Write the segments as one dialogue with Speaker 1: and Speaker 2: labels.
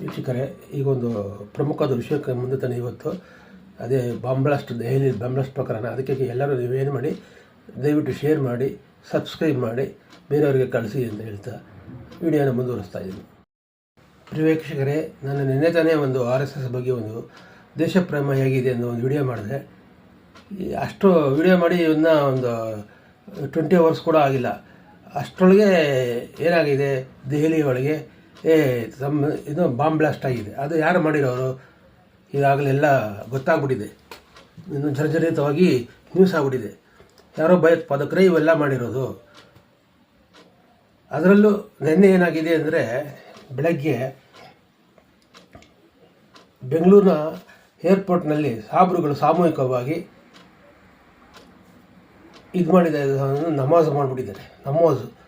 Speaker 1: ವೀಕ್ಷಕರೇ, ಈಗ ಒಂದು ಪ್ರಮುಖವಾದ ವಿಷಯಕ್ಕೆ ಮುಂದೆ ತಾನೆ ಇವತ್ತು, ಅದೇ ಬಾಂಬ್ಲಾಸ್ಟ್ ದೆಹಲಿ ಬಾಂಬ್ಲಾಸ್ಟ್ ಪ್ರಕರಣ. ಅದಕ್ಕೆ ಎಲ್ಲರೂ ನೀವೇನು ಮಾಡಿ, ದಯವಿಟ್ಟು ಶೇರ್ ಮಾಡಿ, ಸಬ್ಸ್ಕ್ರೈಬ್ ಮಾಡಿ, ಬೇರೆಯವರಿಗೆ ಕಳಿಸಿ ಅಂತ ಹೇಳ್ತಾ ವಿಡಿಯೋನ ಮುಂದುವರಿಸ್ತಾ ಇದ್ದೀನಿ. ಪ್ರಿಯ ವೀಕ್ಷಕರೇ ನಾನು ನಿನ್ನೆ ತಾನೇ ಒಂದು ಆರ್ ಎಸ್ ಎಸ್ ಬಗ್ಗೆ ಒಂದು ದೇಶಪ್ರೇಮ ಹೇಗಿದೆ ಅನ್ನೋ ಒಂದು ವಿಡಿಯೋ ಮಾಡಿದೆ. ಅಷ್ಟು ವಿಡಿಯೋ ಮಾಡಿ ಇವನ್ನ ಒಂದು ಟ್ವೆಂಟಿ ಅವರ್ಸ್ ಕೂಡ ಆಗಿಲ್ಲ. ಅಷ್ಟರೊಳಗೆ ಏನಾಗಿದೆ, ದೆಹಲಿಯೊಳಗೆ ಏ ಸಮ್ ಇದು ಬಾಂಬ್ ಬ್ಲಾಸ್ಟ್ ಆಗಿದೆ. ಅದು ಯಾರು ಮಾಡಿರೋರು? ಈಗಾಗಲೆಲ್ಲ ಗೊತ್ತಾಗ್ಬಿಟ್ಟಿದೆ. ಇನ್ನು ಜರ್ಜರಿತವಾಗಿ ನ್ಯೂಸ್ ಆಗ್ಬಿಟ್ಟಿದೆ. ಯಾರೋ ಭಯೋತ್ಪಾದಕರೇ ಇವೆಲ್ಲ ಮಾಡಿರೋದು. ಅದರಲ್ಲೂ ನಿನ್ನೆ ಏನಾಗಿದೆ ಅಂದರೆ, ಬೆಳಗ್ಗೆ ಬೆಂಗಳೂರಿನ ಏರ್ಪೋರ್ಟ್ನಲ್ಲಿ ಸಾಬ್ರುಗಳು ಸಾಮೂಹಿಕವಾಗಿ ಇದು ಮಾಡಿದ್ದಾರೆ ನಮಾಜ್ ಮಾಡಿಬಿಟ್ಟಿದ್ದಾರೆ. ನಮಾಜು.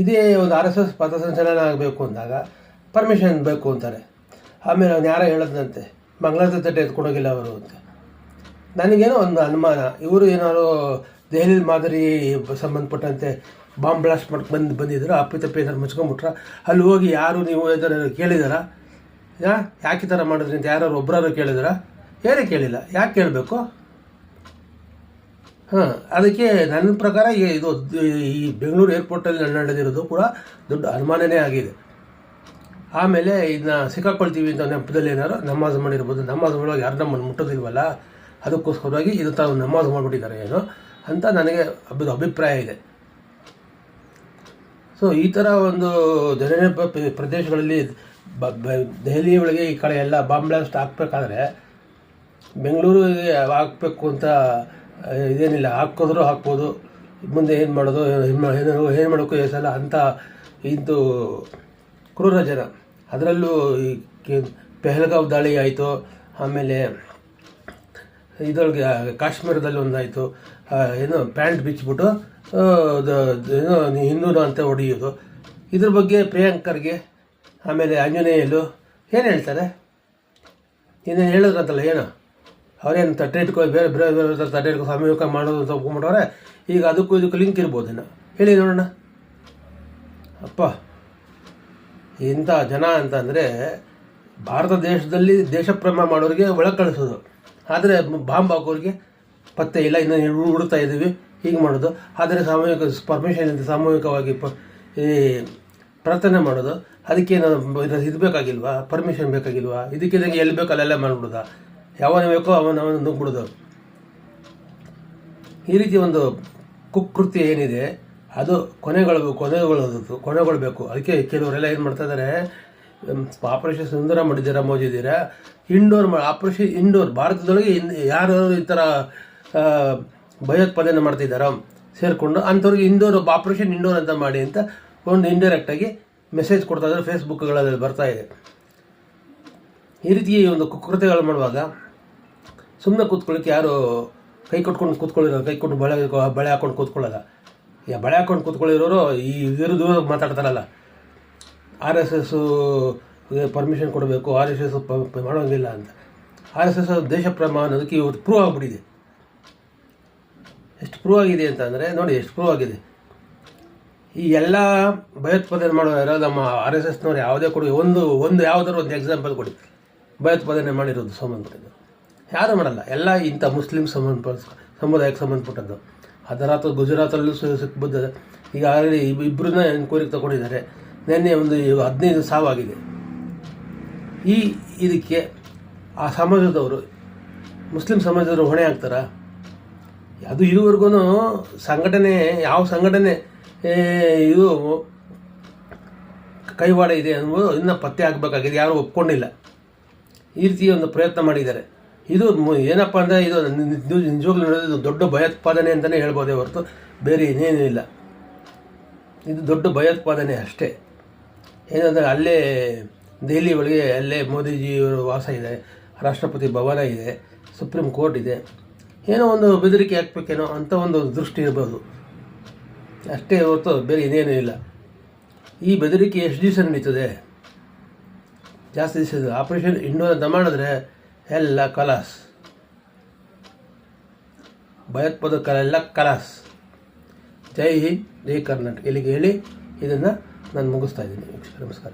Speaker 1: ಇದೇ ಒಂದು ಆರ್ ಎಸ್ ಎಸ್ ಪಥಸಂಚಲನ ಆಗಬೇಕು ಅಂದಾಗ ಪರ್ಮಿಷನ್ ಬೇಕು ಅಂತಾರೆ. ಆಮೇಲೆ ಅವ್ನು ಯಾರೋ ಹೇಳದಂತೆ ಮಂಗಳಾರತಿ ತಟ್ಟೆ ಎತ್ಕೊಂಡೋಗಿಲ್ಲ ಅವರು ಅಂತ. ನನಗೇನೋ ಒಂದು ಅನುಮಾನ, ಇವರು ಏನಾದ್ರು ದೆಹಲಿ ಮಾದರಿ ಸಂಬಂಧಪಟ್ಟಂತೆ ಬಾಂಬ್ ಬ್ಲಾಸ್ಟ್ ಮಾಡಿ ಬಂದು ಬಂದಿದ್ರು, ಅಪ್ಪಿತಪ್ಪಿ ಏನಾದ್ರು ಮುಚ್ಕೊಂಬಿಟ್ರ, ಅಲ್ಲಿ ಹೋಗಿ ಯಾರು ನೀವು ಏನಾರು ಕೇಳಿದಾರ? ಯಾಕೆ ಥರ ಮಾಡಿದ್ರಿ ಅಂತ ಯಾರು ಒಬ್ಬರಾರು ಕೇಳಿದಾರ? ಯಾರೇ ಕೇಳಿಲ್ಲ. ಯಾಕೆ ಕೇಳಬೇಕು? ಹಾಂ, ಅದಕ್ಕೆ ನನ್ನ ಪ್ರಕಾರ ಇದು, ಈ ಬೆಂಗಳೂರು ಏರ್ಪೋರ್ಟಲ್ಲಿ ನಡೆದಿರೋದು ಕೂಡ ದೊಡ್ಡ ಅನುಮಾನನೇ ಆಗಿದೆ. ಆಮೇಲೆ ಇದನ್ನ ಸಿಕ್ಕಾಕೊಳ್ತೀವಿ ಅಂತ ನೆಪದಲ್ಲಿ ಏನಾದ್ರು ನಮಾಜ್ ಮಾಡಿರ್ಬೋದು. ನಮಾಜ್ ಮಾಡುವಾಗ ಯಾರು ನಮ್ಮನ್ನು ಮುಟ್ಟೋದಿಲ್ವಲ್ಲ? ಅದಕ್ಕೋಸ್ಕರವಾಗಿ ಇದು ತಾವು ನಮಾಜ್ ಮಾಡಿಬಿಟ್ಟಿದ್ದಾರೆ ಏನು ಅಂತ ನನಗೆ ಅಭಿಪ್ರಾಯ ಇದೆ. ಸೊ ಈ ಥರ ಒಂದು ಜನನ ಪ್ರದೇಶಗಳಲ್ಲಿ ದೆಹಲಿ ಒಳಗೆ ಈ ಕಡೆ ಎಲ್ಲ ಬಾಂಬ್ ಬ್ಲಾಸ್ಟ್ ಹಾಕ್ಬೇಕಾದ್ರೆ ಬೆಂಗಳೂರಿಗೆ ಹಾಕ್ಬೇಕು ಅಂತ ಇದೇನಿಲ್ಲ ಹಾಕಿದ್ರು ಹಾಕ್ಬೋದು. ಮುಂದೆ ಏನು ಮಾಡೋದು, ಏನು ಏನು ಮಾಡೋಕ್ಕೂ ಸಲ ಅಂತ ಇದು ಕ್ರೂರ ಜನ. ಅದರಲ್ಲೂ ಈ ಪೆಹಲ್ಗಾವ್ ದಾಳಿ ಆಯಿತು, ಆಮೇಲೆ ಇದ್ರೊಳಗೆ ಕಾಶ್ಮೀರದಲ್ಲಿ ಒಂದಾಯಿತು. ಏನು, ಪ್ಯಾಂಟ್ ಬಿಚ್ಚಿಬಿಟ್ಟು ಏನೋ ಹಿಂದೂನು ಅಂತ ಹೊಡೆಯೋದು. ಇದ್ರ ಬಗ್ಗೆ ಪ್ರಿಯಾಂಕರ್ಗೆ, ಆಮೇಲೆ ಆಂಜನೇಯಲು ಏನು ಹೇಳ್ತಾರೆ? ಇನ್ನೇನು ಹೇಳಿದ್ರಂತಲ್ಲ, ಏನು? ಅವ್ರೇನು ತಟ್ಟೆ ಇಟ್ಕೊಂಡು ಬೇರೆ ಬೇರೆ ಬೇರೆ ಥರ ತಟ್ಟೆ ಇಟ್ಕೊಂಡು ಸಾಮೂಹಿಕ ಮಾಡೋದು ಅಂತ ಒಪ್ಕೊಂಡ್ಬಿಟ್ಟವ್ರೆ, ಈಗ ಅದಕ್ಕೂ ಇದಕ್ಕೂ ಲಿಂಕ್ ಇರ್ಬೋದೇನೋ ಹೇಳಿ ನೋಡೋಣ. ಅಪ್ಪ, ಇಂಥ ಜನ ಅಂತಂದರೆ ಭಾರತ ದೇಶದಲ್ಲಿ ದೇಶಪ್ರೇಮ ಮಾಡೋರಿಗೆ ಒಳಗೆ ಕಳಿಸೋದು. ಆದರೆ ಬಾಂಬ್ ಹಾಕೋರಿಗೆ ಪತ್ತೆ ಇಲ್ಲ, ಇನ್ನೂ ಹುಡುಕ್ತಾ ಇದ್ದೀವಿ ಹೀಗೆ ಮಾಡೋದು. ಆದರೆ ಸಾಮೂಹಿಕ ಪರ್ಮಿಷನ್ ಅಂತ ಸಾಮೂಹಿಕವಾಗಿ ಪ, ಈ ಪ್ರಾರ್ಥನೆ ಮಾಡೋದು ಅದಕ್ಕೆ ಇದು ಬೇಕಾಗಿಲ್ವಾ? ಪರ್ಮಿಷನ್ ಬೇಕಾಗಿಲ್ವಾ? ಇದಕ್ಕೆ ಎಲ್ಲಿ ಬೇಕಲ್ಲೆಲ್ಲ ಮಾಡ್ಬಿಡೋದ? ಯಾವನ ಬೇಕೋ ಅವನ ಅವನ ನುಗ್ಬಿಡೋದು ಈ ರೀತಿ ಒಂದು ಕುಕೃತಿ ಏನಿದೆ, ಅದು ಕೊನೆಗಳು ಕೊನೆಗೊಳ್ಳೋದು ಕೊನೆಗೊಳ್ಬೇಕು. ಅದಕ್ಕೆ ಕೆಲವರೆಲ್ಲ ಏನು ಮಾಡ್ತಾ ಇದ್ದಾರೆ ಆಪರೇಷನ್ ಸುಂದರ ಮಾಡಿದ್ದೀರಾ ಮೋದಿದ್ದೀರಾ ಇಂಡೋರ್ ಮಾಡಿ ಆಪರೇಷನ್ ಇಂಡೋರ್, ಭಾರತದೊಳಗೆ ಇನ್ ಯಾರು ಈ ಥರ ಭಯೋತ್ಪಾದನೆ ಮಾಡ್ತಿದ್ದಾರೋ, ಸೇರಿಕೊಂಡು ಅಂಥವ್ರಿಗೆ ಇಂಡೋರ್, ಆಪರೇಷನ್ ಇಂಡೋರ್ ಅಂತ ಮಾಡಿ ಅಂತ ಒಂದು ಇಂಡೈರೆಕ್ಟಾಗಿ ಮೆಸೇಜ್ ಕೊಡ್ತಾ ಇದ್ದಾರೆ ಫೇಸ್ಬುಕ್ಗಳಲ್ಲಿ ಬರ್ತಾ ಇದೆ. ಈ ರೀತಿ ಒಂದು ಕುಕೃತ್ಯಗಳು ಮಾಡುವಾಗ ಸುಮ್ಮನೆ ಕೂತ್ಕೊಳ್ಳಿಕ್ಕೆ ಯಾರು ಕೈ ಕೊಟ್ಕೊಂಡು ಕೂತ್ಕೊಳ್ಳಿರೋ ಕೈ ಕೊಟ್ಟು ಬಳೆ ಬಳೆ ಹಾಕೊಂಡು ಕೂತ್ಕೊಳ್ಳಲ್ಲ. ಈಗ ಬಳೆ ಹಾಕೊಂಡು ಕೂತ್ಕೊಳ್ಳಿರೋರು ಈ ವಿರುದ್ಧ ಮಾತಾಡ್ತಾರಲ್ಲ. ಆರ್ ಎಸ್ ಎಸ್ಸು ಪರ್ಮಿಷನ್ ಕೊಡಬೇಕು ಆರ್ ಎಸ್ ಎಸ್ ಮಾಡೋಂಗಿಲ್ಲ ಅಂತ. ಆರ್ ಎಸ್ ಎಸ್ ದೇಶ ಪ್ರೇಮ ಅನ್ನೋದಕ್ಕೆ ಇವತ್ತು ಪ್ರೂವ್ ಆಗಿಬಿಟ್ಟಿದೆ. ಎಷ್ಟು ಪ್ರೂವ್ ಆಗಿದೆ ಅಂತಂದರೆ ನೋಡಿ ಎಷ್ಟು ಪ್ರೂವ್ ಆಗಿದೆ. ಈ ಎಲ್ಲ ಭಯೋತ್ಪಾದನೆ ಯಾರೋ ನಮ್ಮ ಆರ್ ಎಸ್ ಎಸ್ನವ್ರು ಯಾವುದೇ ಕೊಡುಗೆ ಒಂದು ಒಂದು ಯಾವುದಾದ್ರು ಒಂದು ಎಕ್ಸಾಂಪಲ್ ಕೊಡಿ. ಭಯೋತ್ಪಾದನೆ ಮಾಡಿರೋದು ಸಂಬಂಧಪಟ್ಟಿದ್ದು ಯಾರು ಮಾಡಲ್ಲ. ಎಲ್ಲ ಇಂಥ ಮುಸ್ಲಿಂ ಸಂಬಂಧ ಸಮುದಾಯಕ್ಕೆ ಸಂಬಂಧಪಟ್ಟದ್ದು. ಅಥವಾ ಗುಜರಾತಲ್ಲೂ ಸಿಕ್ಕಿಬಿದ್ದ ಈಗ ಆಲ್ರೆಡಿ ಇಬ್ಬರನ್ನ ಎನ್ಕ್ವೈರಿಗೆ ತಗೊಂಡಿದ್ದಾರೆ. ನಿನ್ನೆ ಒಂದು ಹದಿನೈದು ಸಾವಾಗಿದೆ. ಈ ಇದಕ್ಕೆ ಆ ಸಮಾಜದವರು, ಮುಸ್ಲಿಂ ಸಮಾಜದವರು ಹೊಣೆ ಆಗ್ತಾರ? ಅದು ಇದುವರೆಗೂ ಸಂಘಟನೆ, ಯಾವ ಸಂಘಟನೆ ಇದು ಕೈವಾಡ ಇದೆ ಅನ್ನೋದು ಇನ್ನೂ ಪತ್ತೆ ಆಗಬೇಕಾಗಿದೆ. ಯಾರೂ ಒಪ್ಕೊಂಡಿಲ್ಲ. ಈ ರೀತಿ ಒಂದು ಪ್ರಯತ್ನ ಮಾಡಿದ್ದಾರೆ. ಇದು ಏನಪ್ಪ ಅಂದರೆ ಇದು ನಿಜವಾಗ್ಲೂ ನೋಡಿದ್ರೆ ದೊಡ್ಡ ಭಯೋತ್ಪಾದನೆ ಅಂತಲೇ ಹೇಳ್ಬೋದೇ ಹೊರತು ಬೇರೆ ಇನ್ನೇನೂ ಇಲ್ಲ. ಇದು ದೊಡ್ಡ ಭಯೋತ್ಪಾದನೆ ಅಷ್ಟೇ. ಏನಂದರೆ ಅಲ್ಲೇ ದೆಹಲಿ ಒಳಗೆ ಅಲ್ಲೇ ಮೋದಿಜಿಯವರು ವಾಸ ಇದೆ, ರಾಷ್ಟ್ರಪತಿ ಭವನ ಇದೆ, ಸುಪ್ರೀಂ ಕೋರ್ಟ್ ಇದೆ. ಏನೋ ಒಂದು ಬೆದರಿಕೆ ಹಾಕ್ಬೇಕೇನೋ ಅಂತ ಒಂದು ದೃಷ್ಟಿ ಇರ್ಬೋದು. ಅಷ್ಟೇ ಹೊರತು ಬೇರೆ ಇನ್ನೇನೂ ಇಲ್ಲ. ಈ ಬೆದರಿಕೆ ಎಷ್ಟು ದಿವಸ ನಡೀತದೆ? ಜಾಸ್ತಿ ದಿವಸ ಆಪರೇಷನ್ ಇಂಡೋ ಅಂತ ಮಾಡಿದ್ರೆ ಎಲ್ಲ ಕಲಾಸ್. ಭಯೋತ್ಪಾದಕರೆಲ್ಲ ಕಲಾಸ್. ಜೈ ಹಿಂದ್, ಜೈ ಕರ್ನಾಟಕ. ಇಲ್ಲಿಗೆ ಹೇಳಿ, ಇದನ್ನು ನಾನು ಮುಗಿಸ್ತಾ ಇದ್ದೀನಿ. ನಮಸ್ಕಾರ.